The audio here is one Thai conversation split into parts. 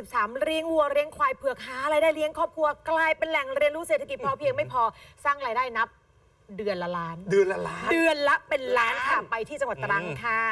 13 เลี้ยงวัวเลี้ยงควายเผือกหาอะไรายได้เลี้ยงครอบครัว กลายเป็นแหล่งเรียนรู้เศรษฐกิจพอเพียงไม่พอสร้างรายได้นับ เดือนละล้าน เดือนละล้าน เดือนละเป็นล้านค่ะล้านไปที่จังหวัดตรังค่ะ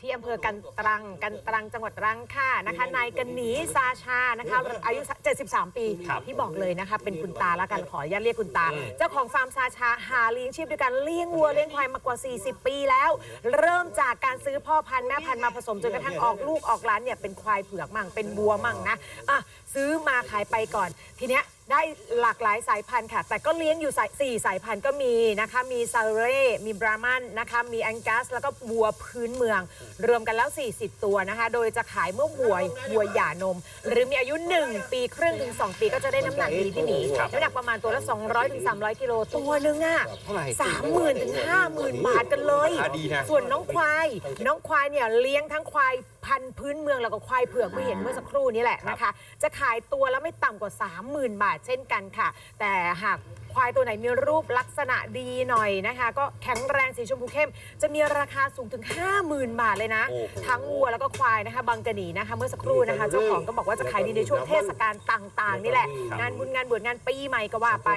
ที่อำเภอกันตรังกันตรังจังหวัดตรังค่ะนะคะนายกันหนีซาชานะคะอายุ 73 ปีครับที่บอกเลยนะคะ เป็นคุณตาแล้วกันขออนุญาตเรียกคุณตา เจ้าของฟาร์มซาชาหาเลี้ยงชีพด้วยการเลี้ยงวัวเลี้ยงควายมากว่า 40 ปีแล้ว เริ่มจากการซื้อพ่อพันธุ์แม่พันธุ์มาผสมจนกระทั่งออกลูกออกหล้านเนี่ยเป็นควายเผือกมั่งเป็นวัวมั่งนะอะซื้อมาขายไปก่อนทีเนี้ยได้หลากหลายสายพันธุ์ค่ะ แต่ก็เลี้ยงอยู่สายสี่สายพันธุ์ก็มีนะคะ มีซาเร่มีบรามันนะคะ มีแองกัส แล้วก็วัวพื้นเมือง รวมกันแล้ว 40 ตัวนะคะ โดยจะขายเมื่อวัววัวหย่านม หรือมีอายุ 1 ปีครึ่งถึง 2 ปีก็จะได้น้ำหนักดีพี่หมีครับ น้ำหนักประมาณตัวละ 200ถึง300 กิโลตัวหนึงอะเท่าไหร่ สามหมื่นถึงห้าหมื่นบาทกันเลย ราคาดีนะ ส่วนน้องควาย น้องควายเนี่ยเลี้ยงทั้งควาย พันธุ์พื้นเมืองแล้วก็ควายเผือกเมื่อเห็นเมื่อสักครู่นี้แหละนะคะ จะขายตัวละไม่ต่ำกว่า 30,000 บาทเช่นกันค่ะ แต่หาก ควายตัวไหนมีรูปลักษณะดีหน่อยนะคะ ก็แข็งแรงสีชมพูเข้ม จะมีราคาสูงถึง 50,000 บาทเลยนะ โอ้โหทั้งวัวแล้วก็ควายนะคะบางกะหนีนะคะ เมื่อสักครู่นะคะ เจ้าของก็บอกว่าจะขายดีในช่วงเทศกาลต่างๆ นี่แหละ งานบุญงานบวชงานปีใหม่ก็ว่าไป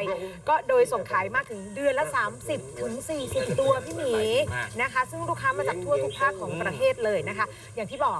ก็โดยส่งขายมากถึงเดือนละ 30ถึง40 ตัวพี่หมีนะคะ ซึ่งลูกค้ามาจากทั่วทุกภาคของประเทศเลยนะคะ อย่างที่บอก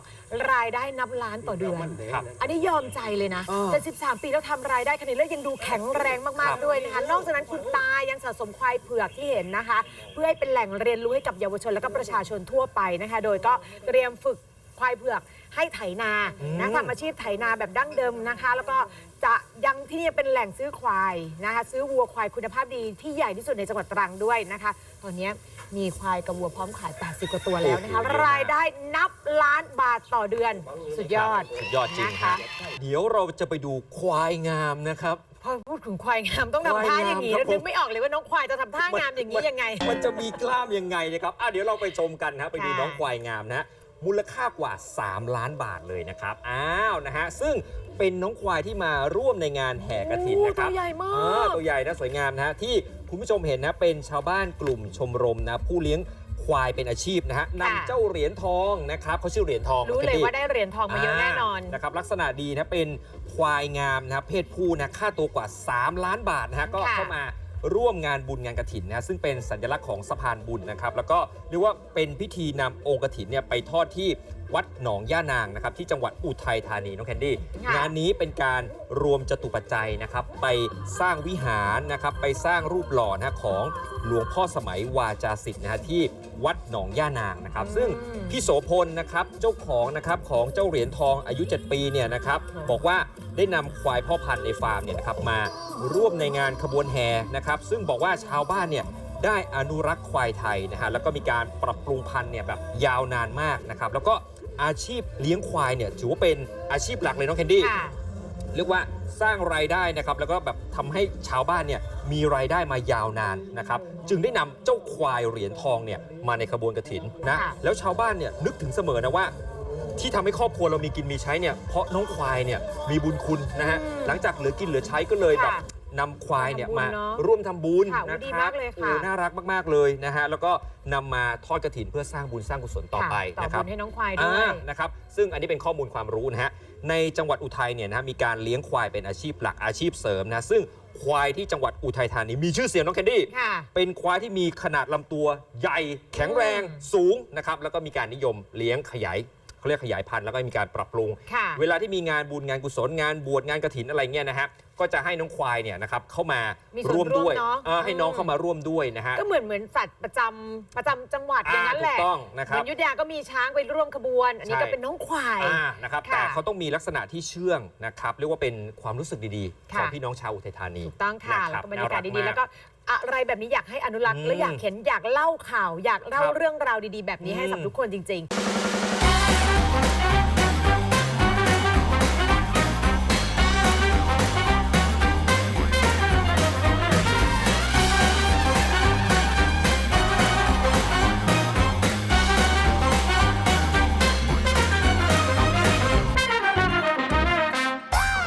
รายได้นับล้านต่อเดือนครับอันนี้ยอมใจเลยนะเออแต่13ปีแล้วทำรายได้ขนาดนี้แล้วยังดูแข็งแรงมากครับๆด้วยนะคะนอกจากนั้นคุณตายังสะสมควายเผือกที่เห็นนะคะ เพื่อให้เป็นแหล่งเรียนรู้ให้กับเยาวชนและก็ประชาชนทั่วไปนะคะ โดยก็เตรียมฝึกควายเผือกให้ไถนานะทำอาชีพไถนาแบบดั้งเดิมนะคะ แล้วก็จะยังที่นี่เป็นแหล่งซื้อควายนะคะ ซื้อวัวควายคุณภาพดีที่ใหญ่ที่สุดในจังหวัดตรังด้วยนะคะ ตอนนี้มีควายกับวัวพร้อมขาย 80 กว่าตัวแล้วนะคะโอ้โหรายได้นับล้านบาทต่อเดือน สุดยอดสุดยอดจริงนะครัคะบเดี๋ยวเราจะไปดูควายงามนะครับพ อพูดถึงควายงามต้องทำท่าอย่างนี้ควายงามครับนึกไม่ออกเลยว่าน้องควายจะทำท่างามอย่างนี้ยังไงมันจะมีกล้ามยังไงนะครับอะเดี๋ยวเราไปชมกันนะครับไปดูค่ะ น้องควายงามนะฮะมูลค่ากว่า 3 ล้านบาทเลยนะครับ อ้าวนะฮะ ซึ่งเป็นน้องควายที่มาร่วมในงานแห่กระถินนะครับ โอ้ตัวใหญ่มากอ่ตัวใหญ่นะสวยงามนะฮะที่คุณผู้ชมเห็นนะเป็นชาวบ้านกลุ่มชมรมนะผู้เลี้ยง ควายเป็นอาชีพนะฮะนำเจ้าเหรียญทองนะครับเขาชื่อเหรียญทองรู้เลยพี่ว่าได้เหรียญทองมาเยอะแน่นอนนะครับลักษณะดีนะเป็นควายงามนะครับเพศผู้นะค่าตัวกว่า 3 ล้านบาทนะฮะก็ค่ะเข้ามา ร่วมงานบุญงานกระถินนะซึ่งเป็นสัญลักษณ์ของสะพานบุญนะครับ แล้วก็เรียกว่าเป็นพิธีนำองค์กระถินเนี่ยไปทอดที่วัดหนองย่านางนะครับที่จังหวัดอุทัยธานีน้องแคนดี้ค่ะ งานนี้เป็นการรวมจตุปัจจัยนะครับ ไปสร้างวิหารนะครับไปสร้างรูปหล่อนะของหลวงพ่อสมัยวาจาสิทธิ์นะฮะที่วัดหนองย่านางนะครับ ซึ่ง อืม พี่โสพลนะครับเจ้าของนะครับของเจ้าเหรียญทองอายุ 7 ปีเนี่ยนะครับบอกว่าได้นำควายพ่อพันธุ์ในฟาร์มเนี่ยนะครับมา ร่วมในงานขบวนแห่นะครับซึ่งบอกว่าชาวบ้านเนี่ยได้อนุรักษ์ควายไทยนะฮะแล้วก็มีการปรับปรุงพันธุ์เนี่ยแบบยาวนานมากนะครับแล้วก็อาชีพเลี้ยงควายเนี่ยถือว่าเป็นอาชีพหลักเลยน้องแคนดี้ค่ะ เรียกว่าสร้างรายได้นะครับแล้วก็แบบทำให้ชาวบ้านเนี่ยมีรายได้มายาวนานนะครับจึงได้นำเจ้าควายเหรียญทองเนี่ยมาในขบวนกระถินนะค่ะ แล้วชาวบ้านเนี่ยนึกถึงเสมอนะว่า ที่ทำให้ครอบครัวเรามีกินมีใช้เนี่ยเพราะน้องควายเนี่ยมีบุญคุณนะฮะอืมหลังจากเหลือกินเหลือใช้ก็เลยแบบค่ะนำควายเนี่ยทำบุญมาเนอะร่วมทำบุญค่ะนะดีครัมาบกเลยค่ะ โอ้น่ารักมากๆเลยนะฮะแล้วก็นำมาทอดกระถินเพื่อสร้างบุญสร้างกุศลต่อไปค่ะต่อนะครับ บุญให้น้องควายด้วย อ่านะครับ ซึ่งอันนี้เป็นข้อมูลความรู้นะฮะ ในจังหวัดอุทัยเนี่ยนะฮะมีการเลี้ยงควายเป็นอาชีพหลักอาชีพเสริมนะ ซึ่งควายที่จังหวัดอุทัยธานีมีชื่อเสียงน้องแคนดี้ ค่ะ เป็นควายที่มีขนาดลำตัวใหญ่แข็งแรงอืมสูงนะครับ แล้วก็มีการนิยมเลี้ยงขยาย เขาเรียกขยายพันธุ์แล้วก็มีการปรับปรุง ค่ะ เวลาที่มีงานบุญงานกุศลงานบวชงานกระถินอะไรเงี้ยนะฮะก็จะให้น้องควายเนี่ยนะครับเข้ามามีส่วนร่วมด้วยร่วมเนอะ เออให้น้องอืมเข้ามาร่วมด้วยนะฮะก็เหมือนเหมือนสัตว์ประจำประจำจังหวัดอย่างนั้นแหละถูกต้องนะคเหมืรัอบนอยุทธยาก็มีช้างไปร่วมขบวน อันนี้ใช่ ก็เป็นน้องควาย อ่านะครับค่ะแต่เขาต้องมีลักษณะที่เชื่องนะครับเรียกว่าเป็นความรู้สึกดีๆค่ะของพี่น้องชาวอุทัยธานีถูกต้องค่ะนะคแล้วรับก็บรรยากาศน่ารักดีๆมากแล้วก็อะไรแบบนี้อยากให้อนุรักษ์อืมและอยากเห็นอยากเล่าข่าว อยากเล่าครับ เรื่องราวดีๆ แบบนี้ให้อืมกับทุกคนจริง ๆ